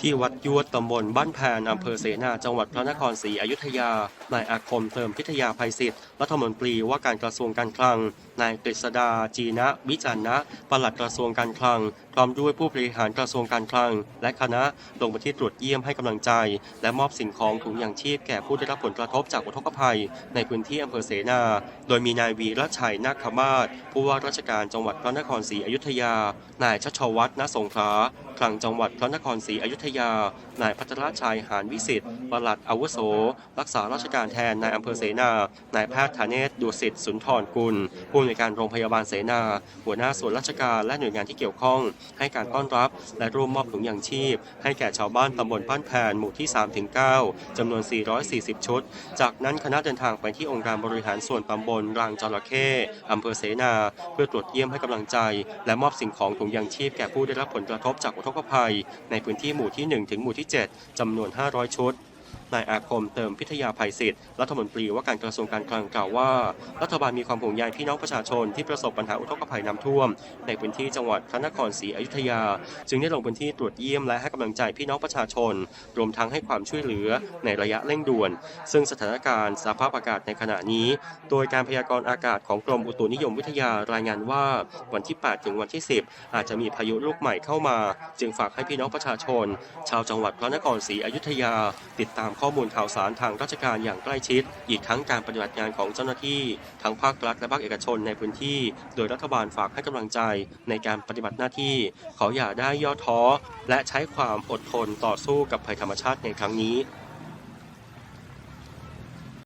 ที่วัดยวดตำบลบ้านแพนอำเภอเสนาจังหวัดพระนครศรีอยุธยานายอาคมเติมพิทยาภัยศิษย์รัฐมนตรีว่าการกระทรวงการคลังนายกฤษดาจีนะ วิจารณะปลัดกระทรวงการคลัง พร้อมด้วยผู้บริหารกระทรวงการคลัง และคณะลงพื้นที่ตรวจเยี่ยมให้กำลังใจ และมอบสิ่งของถุงยางชีพแก่ผู้ได้รับผลกระทบจากอุทกภัย ในพื้นที่อำเภอเสนา โดยมีนายวีรชัยนาคมาศผู้ว่าราชการจังหวัดพระนครศรีอยุธยานายชัชวัฒน์ณสงขลาคลังจังหวัดพระนครศรีอยุธยา นายพัทรชัยหานวิสิทธิ์ปลัดอาวุโส รักษาราชการแทนนายอำเภอเสนา นายแพทย์ธเนศดุสิตสุนทรกุล ผู้อำนวยการโรงพยาบาลเสนา หัวหน้าส่วนราชการและหน่วยงานที่เกี่ยวข้อง ให้การต้อนรับและร่วมมอบถุงยางชีพ ให้แก่ชาวบ้านตำบลบ้านแพนหมู่ที่ 3-9จำนวน 440 ชุด จากนั้นคณะเดินทางไปที่องค์การบริหารส่วนตำบลรางจระเข้อำเภอเสนา เพื่อตรวจเยี่ยมให้กำลังใจ และมอบสิ่งของถุงยางชีพแก่ผู้ได้รับผลกระทบจากอุทกภัย ในพื้นที่หมู่ที่ 1 ถึงหมู่ที่ 7จำนวน 500 ชุด นายอาคมเติมพิทยาภัยศิษย์รัฐมนตรีว่าการกระทรวงการคลังกล่าวว่า รัฐบาลมีความห่วงใยพี่น้องประชาชนที่ประสบปัญหาอุทกภัยน้ำท่วม ในพื้นที่จังหวัดพระนครศรีอยุธยา จึงได้ลงพื้นที่ตรวจเยี่ยมและให้กำลังใจพี่น้องประชาชน รวมทั้งให้ความช่วยเหลือในระยะเร่งด่วน ซึ่งสถานการณ์สภาพอากาศในขณะนี้ โดยการพยากรณ์อากาศของกรมอุตุนิยมวิทยารายงานว่า วันที่ 8 ถึงวันที่ 10 อาจจะมีพายุลูกใหม่เข้ามา จึงฝากให้พี่น้องประชาชน ชาวจังหวัดพระนครศรีอยุธยาติดตามข้อมูลข่าวสารทางราชการอย่างใกล้ชิด อีกทั้งการปฏิบัติงานของเจ้าหน้าที่ ทั้งภาครัฐและภาคเอกชนในพื้นที่ โดยรัฐบาลฝากให้กำลังใจในการปฏิบัติหน้าที่ขออย่าได้ย่อท้อ และใช้ความอดทนต่อสู้กับภัยธรรมชาติในครั้งนี้